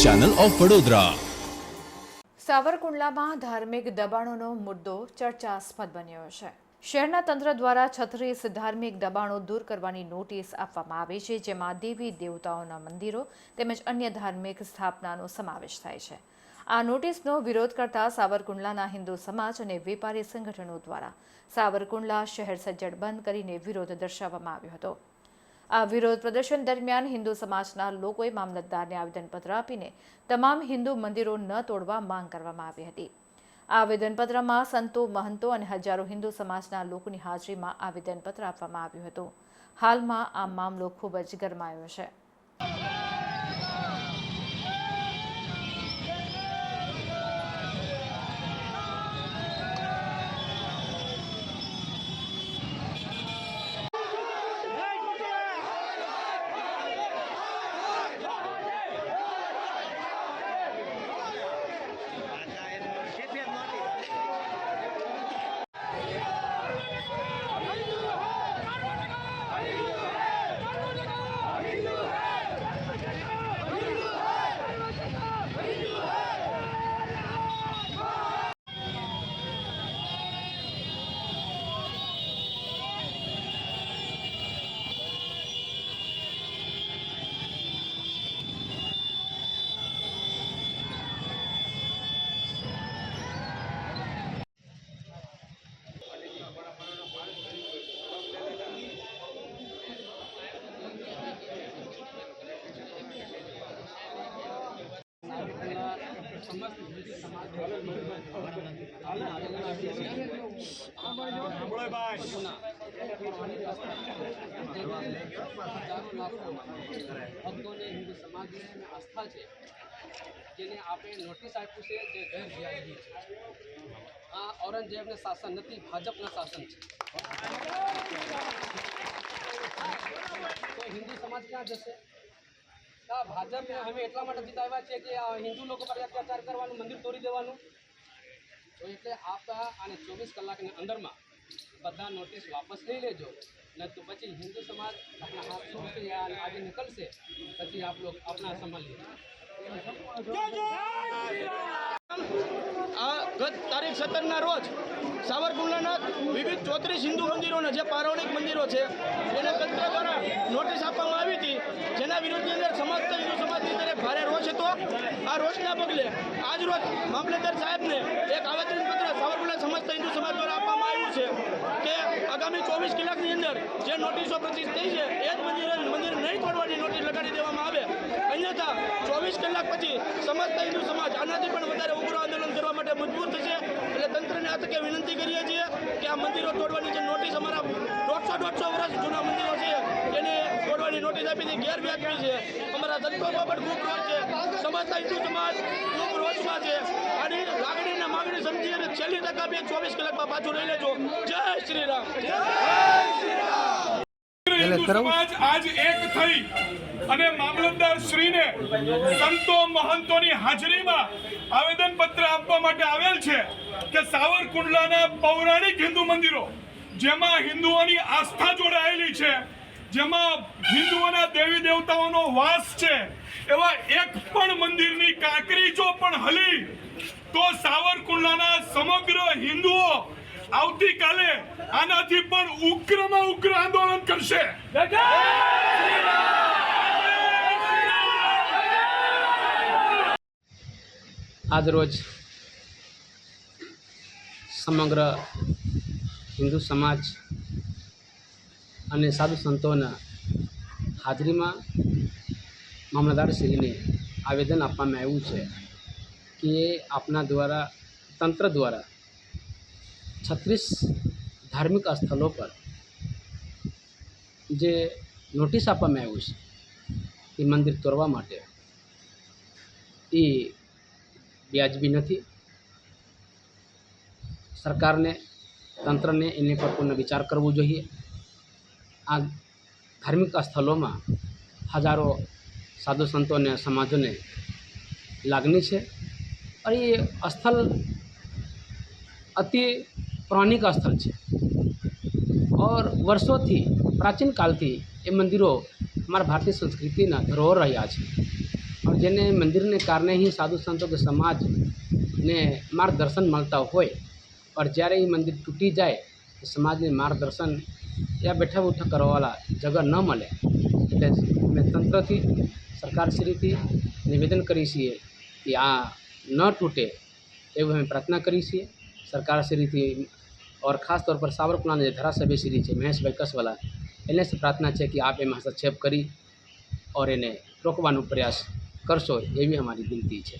Channel of Vadodara. સાવરકુંડલામાં ધાર્મિક દબાણોનો મુદ્દો ચર્ચાસ્પદ બન્યો છે. શહેરના તંત્ર દ્વારા છત્રીસ ધાર્મિક દબાણો દૂર કરવાની નોટિસ આપવામાં આવી છે, જેમાં દેવી દેવતાઓના મંદિરો તેમજ અન્ય ધાર્મિક સ્થાપનાનો સમાવેશ થાય છે. આ નોટિસનો વિરોધ કરતા સાવરકુંડલાના હિન્દુ સમાજ અને વેપારી સંગઠનો દ્વારા સાવરકુંડલા શહેર સજ્જડ બંધ કરીને વિરોધ દર્શાવવામાં આવ્યો હતો. આ વિરોધ પ્રદર્શન દરમિયાન હિન્દુ સમાજના લોકોએ મામલતદારને આવેદનપત્ર આપીને તમામ હિન્દુ મંદિરો ન તોડવા માંગ કરવામાં આવી હતી. આવેદનપત્રમાં સંતો, મહંતો અને હજારો હિન્દુ સમાજના લોકોની હાજરીમાં આવેદનપત્ર આપવામાં આવ્યું હતું. હાલમાં આ મામલો ખૂબ જ ગરમાયો છે. ભક્તોને હિન્દુ સમાજની અને આસ્થા છે, જેને આપણે નોટિસ આપ્યું છે જે ગેરવ્યાજબી છે. આ ઔરંગઝેબનું શાસન નથી, ભાજપના શાસન છે. તો હિન્દુ સમાજ ક્યાં જશે? આ ભાજપ અમે એટલા માટે જીતાવ્યા છે કે હિન્દુ લોકો પર અત્યાચાર કરવાનું, મંદિર તોડી દેવાનું. તો એટલે આપતા અને ચોવીસ કલાકની અંદરમાં બધા નોટિસ વાપસ લઈ લેજો. ન તો પછી હિન્દુ સમાજ આપણા હાથ છોડશે યા આજે નીકળશે. પછી આપ લોગ આપના સમાજ આ ગત તારીખ સત્તરના રોજ સાવરકુંડલાના વિવિધ ચોત્રીસ હિન્દુ મંદિરોના જે પૌરાણિક મંદિરો છે, એને તંત્ર દ્વારા નોટિસ આ રોષના પગલે, આજ રોજ મામલતદાર સાહેબને એક આવેદનપત્ર સાવરકુંડલા સમસ્ત હિન્દુ સમાજ દ્વારા આપવામાં આવ્યું છે કે આગામી ચોવીસ કલાકની અંદર જે નોટિસો પ્રતિષ્ઠ થઈ છે, એ જ મંદિર મંદિર નહીં તોડવાની નોટિસ લગાડી દેવામાં આવે. અન્યથા, ચોવીસ કલાક પછી સમસ્ત હિન્દુ સમાજ આનાથી પણ વધારે ઉગ્ર આંદોલન કરવા માટે મજબૂર થશે. એટલે તંત્રને આ તકે વિનંતી કરીએ છીએ કે આ મંદિરો તોડવાની જે નોટિસ અમારા દોઢસો દોઢસો વર્ષ જૂના મંદિરો છે, એને તોડવાની નોટિસ આપીને ગેરવ્યાજબી છે. અમારા સંતોમાં પણ ખૂબ રોજ છે. સમાજના હિન્દુ સમાજ ખૂબ રોજમાં છે. આની લાગણીને માગણી સમજી અને છેલ્લી તક આપીએ ચોવીસ કલાકમાં પાછું લઈ લેજો. જય શ્રી રામ. હિન્દુ સમાજ આજ એક થઈ અને મામલતદાર શ્રીને સંતો મહંતોની હાજરીમાં આવેદન પત્ર આપવા માટે આવેલ છે કે સાવરકુંડલાના પૌરાણિક હિન્દુ મંદિરો જેમાં હિન્દુઓની આસ્થા જોડાયેલી છે જેમાં હિન્દુઓના દેવી દેવતાઓનો વાસ છે. એવા એક પણ મંદિરની કાંકરી જો પણ હલી, તો સાવરકુંડલાના સમગ્ર હિન્દુઓ આવતીકાલે આનાથી પણ ઉગ્રમાં ઉગ્ર આંદોલન કરશે. આજરોજ સમગ્ર હિન્દુ સમાજ અને સાધુ સંતોના હાજરીમાં મામલતદારશ્રીને આવેદન આપવામાં આવ્યું છે કે આપના દ્વારા, તંત્ર દ્વારા છત્રીસ ધાર્મિક સ્થળો પર જે નોટિસ આપવામાં આવ્યું છે, એ મંદિર તોડવા માટે, એ વ્યાજબી નથી. સરકારને, તંત્રને એની પર પૂર્ણ વિચાર કરવો જોઈએ. આ ધાર્મિક સ્થળોમાં હજારો સાધુ સંતોને સમાજોને લાગણી છે. અને એ સ્થળ અતિ પૌરાણિક સ્થળ છે. ઓર વર્ષોથી, પ્રાચીન કાળથી એ મંદિરો અમારા ભારતીય સંસ્કૃતિના ધરોહર રહ્યા છે. જેને મંદિરને કારણે હિ સાધુ સંતો કે સમાજને માર્ગદર્શન મળતા હોય પણ જ્યારે એ મંદિર તૂટી જાય સમાજને માર્ગદર્શન યા બેઠા ઉઠા કરવાવાળા જગા ન મળે એટલે અમે તંત્રથી સરકારશ્રીથી નિવેદન કરીએ છીએ કે આ ન તૂટે એવું અમે પ્રાર્થના કરીએ છીએ સરકારશ્રીથી और खास तौर पर सावरकुंडला જે ધારાસભ્ય શ્રી છે મહેશભાઈ કસવાલા એને સે પ્રાર્થના છે કે આપ એમાં હસ્તક્ષેપ કરી और એને રોકવાનો પ્રયાસ કરશો એવી અમારી વિનંતી છે